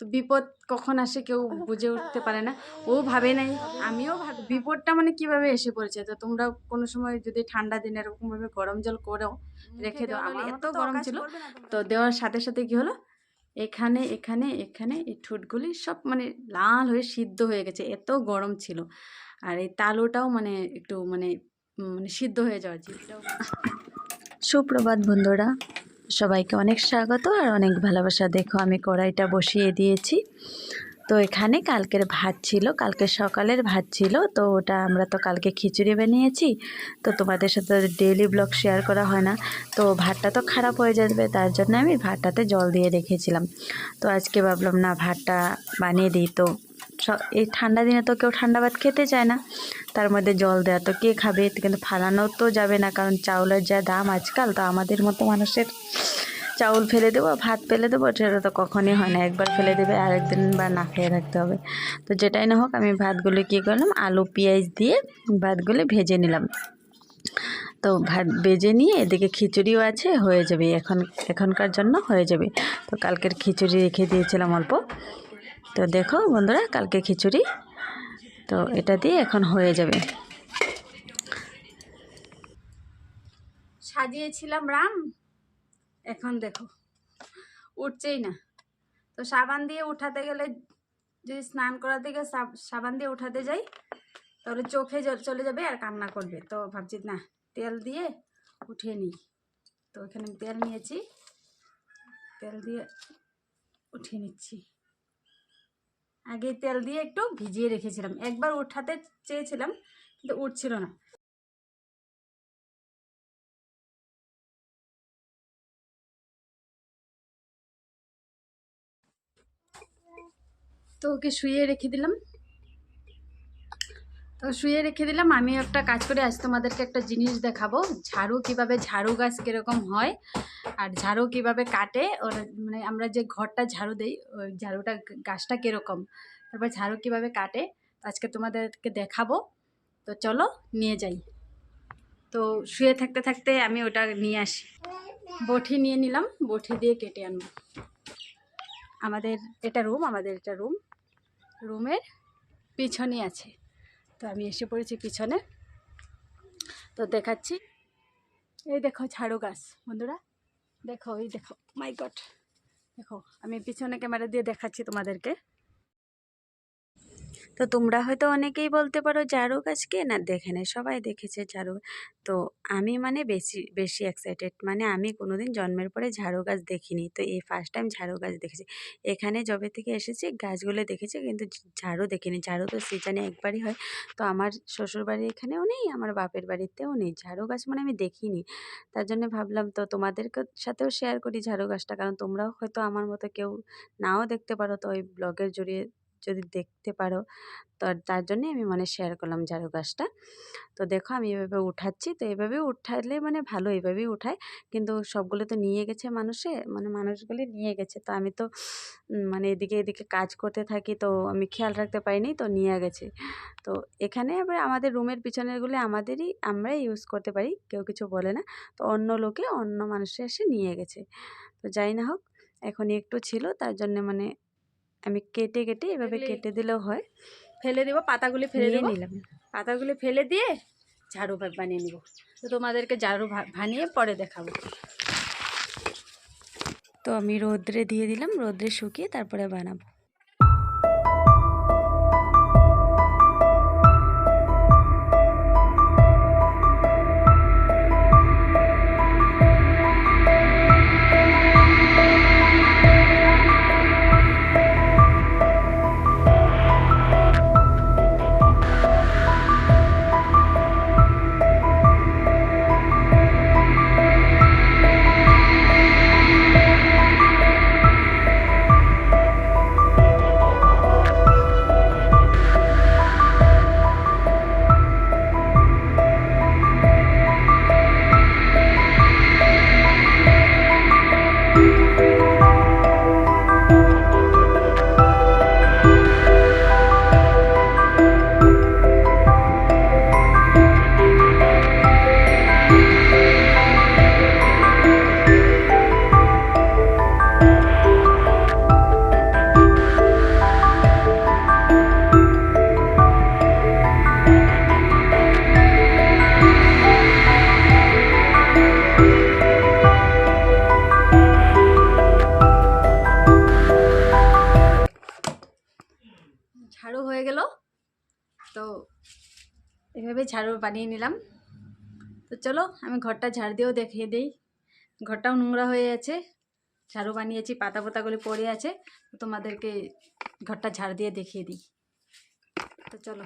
তো বিপদ কখন আসে কেউ বুঝে উঠতে পারে না। ও ভাবে নাই আমিও ভাবি বিপদটা মানে কীভাবে এসে পড়েছে? তো তোমরা কোনো সময় যদি ঠান্ডা দিনে এরকম ভাবে গরম জল করেও রেখে দাও আমার এত গরম ছিল। তো দেওয়ার সাথে সাথে কি হলো? এখানে এখানে এখানে এই ঠোঁটগুলি সব মানে লাল হয়ে সিদ্ধ হয়ে গেছে এত গরম ছিল। আর এই তালুটাও মানে একটু মানে মানে সিদ্ধ হয়ে যাওয়া জিভটাও সুপ্রভাত বন্ধুরা সবাইকে অনেক স্বাগত আর অনেক ভালোবাসা। দেখো, আমি কড়াইটা বসিয়ে দিয়েছি। তো এখানে কালকের ভাত ছিল, কালকে সকালের ভাত ছিল। তো ওটা আমরা তো কালকে খিচুড়ি বানিয়েছি। তো তোমাদের সাথে ডেইলি ব্লগ শেয়ার করা হয় না। তো ভাতটা তো খারাপ হয়ে যাবে, তার জন্য আমি ভাতটাতে জল দিয়ে রেখেছিলাম। তো আজকে ভাবলাম, না, ভাতটা বানিয়ে দিই। তো এই ঠান্ডা দিনে তো কেউ ঠান্ডা ভাত খেতে চায় না। তার মধ্যে জল দেওয়া তো কে খাবে? কিন্তু ফালানো তো যাবে না, কারণ চাউলের যা দাম আজকাল, তো আমাদের মতো মানুষের চাউল ফেলে দেবো, ভাত ফেলে দেবো, সেটা তো কখনই হয় না। একবার ফেলে দেবে, আরেকদিন বা না খেয়ে রাখতে হবে। তো যেটাই না হোক, আমি ভাতগুলো কী করলাম? আলু, পেঁয়াজ দিয়ে ভাতগুলো ভেজে নিলাম। তো ভাত ভেজে নিয়ে এদিকে খিচুড়িও আছে, হয়ে যাবে। এখন, এখনকার জন্য হয়ে যাবে। তো কালকের খিচুড়ি রেখে দিয়েছিলাম অল্প। তো দেখো বন্ধুরা, কালকে খিচুড়ি তো এটা দিয়ে এখন হয়ে যাবে। সাজিয়েছিলাম রাম। এখন দেখো, উঠছেই না। তো সাবান দিয়ে উঠাতে গেলে যদি স্নান গিয়ে সাব- সাবান দিয়ে উঠাতে যাই, তাহলে চোখে চলে যাবে আর কান্না করবে। তো ভাবছি না, তেল দিয়ে উঠিয়ে নিই। তো এখানে তেল নিয়েছি, তেল দিয়ে উঠিয়ে নিচ্ছি। আগে তেল দিয়ে একটু ভিজিয়ে রেখেছিলাম। একবার উঠাতে চেয়েছিলাম, কিন্তু উঠছিল না। তো ওকে শুয়ে রেখে দিলাম। তো শুয়ে রেখে দিলাম। আমি একটা কাজ করে আজ তোমাদেরকে একটা জিনিস দেখাবো। ঝাড়ু কীভাবে ঝাড়ু গাছ কীরকম হয় আর ঝাড়ু কীভাবে কাটে, ওর মানে আমরা যে ঘরটা ঝাড়ু দেই, ওই ঝাড়ুটা গাছটা কীরকম, তারপর ঝাড়ু কীভাবে কাটে আজকে তোমাদেরকে দেখাবো। তো চলো, নিয়ে যাই। তো শুয়ে থাকতে থাকতে আমি ওটা নিয়ে আসি। বটি নিয়ে নিলাম, বটি দিয়ে কেটে আনব। আমাদের, এটা রুম, আমাদের এটা রুম। রুমের পিছনে আছে। তো আমি এসে পড়েছি পিছনে। তো দেখাচ্ছি। এই দেখো ঝাড়ু গাছ, বন্ধুরা। দেখো, এই দেখো মাই গড দেখো, আমি পিছনে ক্যামেরা দিয়ে দেখাচ্ছি তোমাদেরকে। তো তোমরা হয়তো অনেকেই বলতে পারো ঝাড়ু গাছকে, না দেখে নেই সবাই দেখেছে ঝাড়ু তো আমি মানে বেশি বেশি এক্সাইটেড মানে আমি কোনোদিন জন্মের পরে ঝাড়ু গাছ দেখিনি। তো এই ফার্স্ট টাইম ঝাড়ু গাছ দেখেছি। এখানে যবে থেকে এসেছি, গাছগুলো দেখেছি, কিন্তু ঝাড়ু দেখিনি। ঝাড়ু তো সিজনে একবারই হয়। তো আমার শ্বশুর বাড়ি এখানেও নেই, আমার বাপের বাড়িতেও নেই। ঝাড়ু গাছ মানে আমি দেখিনি। তার জন্য ভাবলাম তো তোমাদেরকে সাথেও শেয়ার করি ঝাড়ু গাছটা। কারণ তোমরাও হয়তো আমার মতো কেউ নাও দেখতে পারো তো ওই ব্লগের জড়িয়ে যদি দেখতে পারো। তো তার জন্যই আমি মানে শেয়ার করলাম ঝাড়ু গাছটা। তো দেখো আমি এভাবে উঠাচ্ছি। তো এভাবে উঠালে মানে ভালো, এভাবেই উঠায়। কিন্তু সবগুলো তো নিয়ে গেছে মানুষে মানে মানুষগুলি নিয়ে গেছে। তো আমি তো মানে এদিকে এদিকে কাজ করতে থাকি। তো আমি খেয়াল রাখতে পারিনি, তো নিয়ে গেছে। তো এখানে আবার আমাদের রুমের পিছনেরগুলো আমাদেরই, আমরাই ইউজ করতে পারি। কেউ কিছু বলে না। তো অন্য লোকে অন্য মানুষে এসে নিয়ে গেছে। তো যাই না হোক এখন একটু ছিল। তার জন্য মানে আমি কেটে কেটে এভাবে কেটে দিলেও হয়। ফেলে দেবো পাতাগুলি ফেলে দিয়ে নিলাম। পাতাগুলি ফেলে দিয়ে ঝাড়ু বানিয়ে নিব। তো তোমাদেরকে ঝাড়ু বানিয়ে পরে দেখাবো। তো আমি রোদ্রে দিয়ে দিলাম রোদ্রে শুকিয়ে তারপরে বানাবো। ঝাড়ু হয়ে গেল। তো এভাবে ঝাড়ু বানিয়ে নিলাম। তো চলো আমি ঘরটা ঝাড় দিয়েও দেখিয়ে দিই। ঘরটাও নোংরা হয়ে আছে ঝাড়ু বানিয়েছি, পাতা পোতাগুলি পড়ে আছে। তোমাদেরকে ঘরটা ঝাড় দিয়ে দেখিয়ে দিই। তো চলো।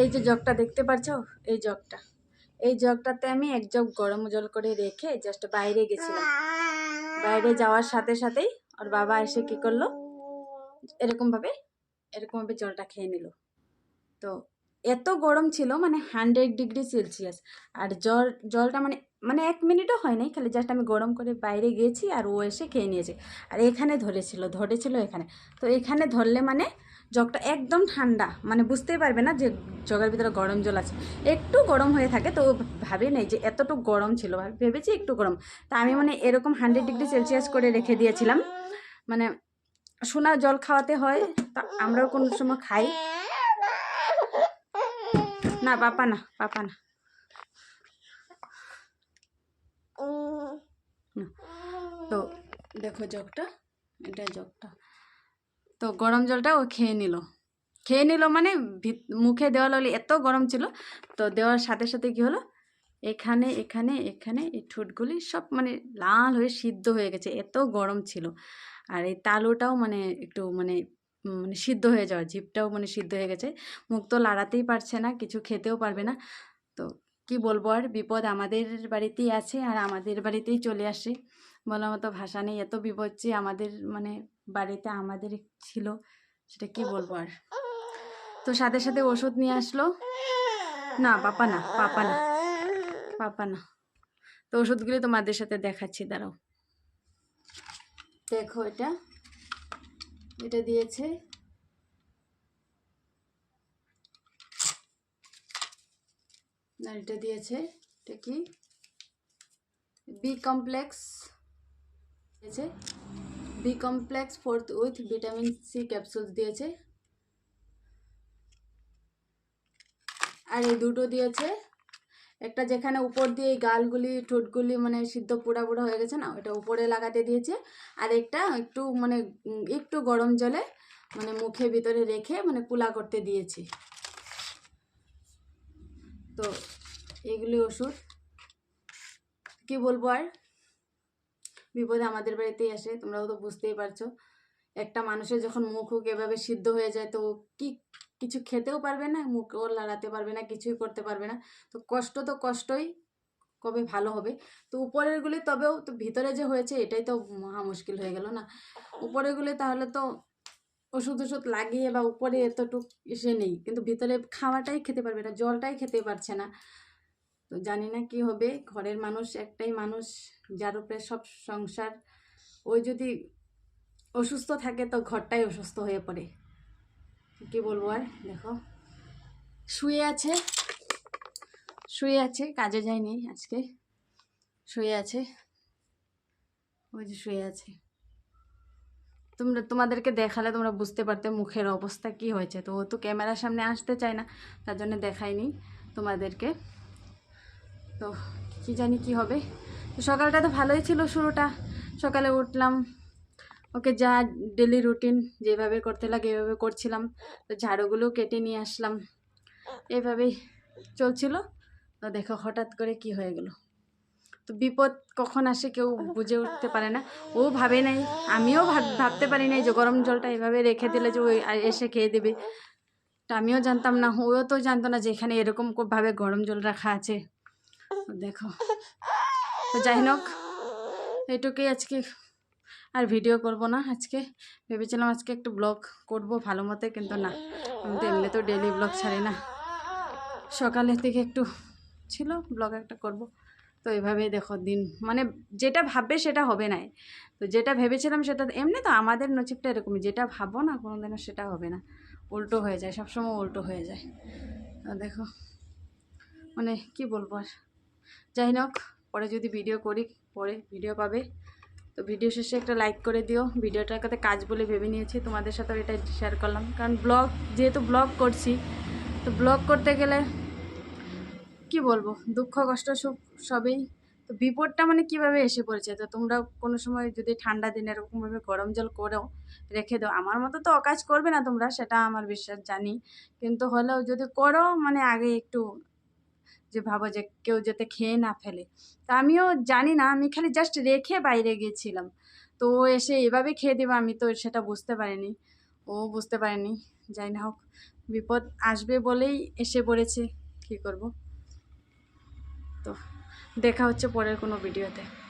এই যে জগটা দেখতে পাচ্ছ এই জগটা। এই জগটাতে আমি এক জগ গরম জল করে রেখে জাস্ট বাইরে গেছিলাম। বাইরে যাওয়ার সাথে সাথেই ওর বাবা এসে কি করল? এরকম ভাবে এরকম ভাবে জলটা খেয়ে নিল। তো এত গরম ছিল মানে হান্ড্রেড ডিগ্রি সেলসিয়াস আর জল, জলটা মানে মানে এক মিনিটও হয় নাই, খালি জাস্ট আমি গরম করে বাইরে গিয়েছি আর ও এসে খেয়ে নিয়েছে। আর এখানে ধরেছিল ধরেছিল এখানে। তো এখানে ধরলে মানে জগটা একদম ঠান্ডা মানে বুঝতেই পারবে না যে জগের ভিতরে গরম জল আছে। একটু গরম হয়ে থাকে, তো ভাবি নেই যে এতটুকু গরম ছিল, ভাবে- ভেবেছি একটু গরম। তা আমি মানে এরকম হান্ড্রেড ডিগ্রি সেলসিয়াস করে রেখে দিয়েছিলাম। মানে সোনা জল খাওয়াতে হয়, তা আমরাও কোনো সময় খাই। না, পাপা না পাপা না। তো দেখো জগটা, এটা জগটা। তো গরম জলটা ও খেয়ে নিল। খেয়ে নিল মানে মুখে দেওয়া লাগলে এত গরম ছিল, তো দেওয়ার সাথে সাথে কি হলো? এখানে এখানে এখানে এই ঠোঁটগুলি সব মানে লাল হয়ে সিদ্ধ হয়ে গেছে, এত গরম ছিল। আর এই তালুটাও মানে একটু মানে মানে সিদ্ধ হয়ে যাওয়া, জিভটাও মানে সিদ্ধ হয়ে গেছে। মুখ তো লাড়াতেই পারছে না, কিছু খেতেও পারবে না। তো কি বলব আর, বিপদ আমাদের বাড়িতেই আছে আর আমাদের বাড়িতেই চলে আসে। বলার মতো ভাষা নেই, এত বিপদ যে আমাদের মানে বাড়িতে আমাদের ছিল সেটা কি বলব আর? তো সাথে সাথে ওষুধ নিয়ে আসলো। না পাপা না পাপা না পাপা না। তো ওষুধগুলি তোমাদের সাথে দেখাচ্ছি দাঁড়াও। দেখো এটা এটা দিয়েছে। না এটা দিয়েছে এটা কি? B complex. দিয়েছে। B complex forte with vitamin C capsules দিয়েছে। আর এই দুটো দিয়েছে। একটা যেখানে উপর দিয়ে এই গালগুলি, ঠোঁটগুলি মানে সিদ্ধ পোড়া পোড়া হয়ে গেছে না, ওটা উপরে লাগাতে দিয়েছে। আর একটা একটু মানে একটু গরম জলে মানে মুখের ভিতরে রেখে মানে কুলা করতে দিয়েছি। তো এগুলি ওষুধ। কি বলব আর? বিপদে আমাদের বাড়িতেই আসে, তোমরাও তো বুঝতেই পারছ। একটা মানুষের যখন মুখ হুক এভাবে সিদ্ধ হয়ে যায়, তো কি কিছু খেতেও পারবে না মুখও লাড়াতে পারবে না, কিছুই করতে পারবে না। তো কষ্ট তো কষ্টই, কবে ভালো হবে। তো উপরেরগুলি তবেও তো ভিতরে যে হয়েছে, এটাই তো মহা মুশকিল হয়ে গেল না? উপরেরগুলি তাহলে তো ওষুধ ওষুধ লাগিয়ে বা উপরে এতটুক এসে নেই, কিন্তু ভিতরে খাওয়াটাই খেতে পারবে না, জলটাই খেতে পারছে না। তো জানি না কি হবে, ঘরের মানুষ একটাই মানুষ। যার উপরে সব সংসার, ওই যদি অসুস্থ থাকে তো ঘরটাই অসুস্থ হয়ে পড়ে। কি বলব আর? দেখো। শুয়ে আছে। শুয়ে আছে, কাজে যায়নি আজকে। শুয়ে আছে। ওই যে শুয়ে আছে। তোমরা, তোমাদেরকে দেখালে তোমরা বুঝতে পারতে মুখের অবস্থা কি হয়েছে। তো ও তো ক্যামেরার সামনে আসতে চায় না, তার জন্য দেখায়নি তোমাদেরকে। তো কি জানি কি হবে। সকালটা তো ভালোই ছিল শুরুটা। সকালে উঠলাম, ওকে যা ডেলি রুটিন যেভাবে করতে লাগে এভাবে করছিলাম, তো ঝাড়ুগুলো কেটে নিয়ে আসলাম। এভাবেই চলছিল, তো দেখো হঠাৎ করে কি হয়ে গেল। তো বিপদ কখন আসে কেউ বুঝে উঠতে পারে না। ও ভাবে নাই, আমিও ভাব- ভাবতে পারি নাই যে গরম জলটা এভাবে রেখে দিলে যে ওই এসে খেয়ে দেবে। তা আমিও জানতাম না, ও তো জানতো না যে এখানে এরকম ভাবে গরম জল রাখা আছে। দেখো তো যাই হোক এইটুকুই আজকে। আর ভিডিও করব না আজকে। ভেবেছিলাম আজকে একটু ব্লগ করব ভালো মতো, কিন্তু না। আমি তো এমনি তো ডেলি ব্লগ ছাড়ি না। সকালের থেকে একটু ছিল ব্লগ একটা করব। তো এভাবেই দেখো দিন। মানে যেটা ভাববে সেটা হবে না তো যেটা ভেবেছিলাম সেটা এমনি তো আমাদের নচিবটা এরকমই। যেটা ভাবো না কোনো দিনও সেটা হবে না। উল্টো হয়ে যায়, সবসময় উল্টো হয়ে যায়। দেখো মানে কি বলব আর। যাই হোক পরে যদি ভিডিও করি, পরে ভিডিও পাবে। তো ভিডিও শেষে একটা লাইক করে দিও। ভিডিওটার কাছে কাজ বলে ভেবে নিয়েছি। তোমাদের সাথেও এটা শেয়ার করলাম। কারণ ব্লগ যেহেতু ব্লগ করছি, তো ব্লগ করতে গেলে কি বলব? দুঃখ, কষ্ট সুখ সবই। তো বিপদটা মানে কীভাবে এসে পড়েছে? তো তোমরা কোনো সময় যদি ঠান্ডা দিনে এরকমভাবে গরম জল করেও রেখে দাও। আমার মতো তো অকাজ করবে না তোমরা, সেটা আমার বিশ্বাস জানি। কিন্তু হলেও যদি করো মানে আগে একটু যে ভাবো যে কেউ যাতে খেয়ে না ফেলে। তা আমিও জানি না, আমি খালি জাস্ট রেখে বাইরে গেছিলাম তো ও এসে এভাবে খেয়ে দেবে, আমি তো সেটা বুঝতে পারিনি। ও বুঝতে পারেনি। যাই না হোক, বিপদ আসবে বলেই এসে পড়েছে। কী করব? তো দেখা হচ্ছে পরের কোনো ভিডিওতে।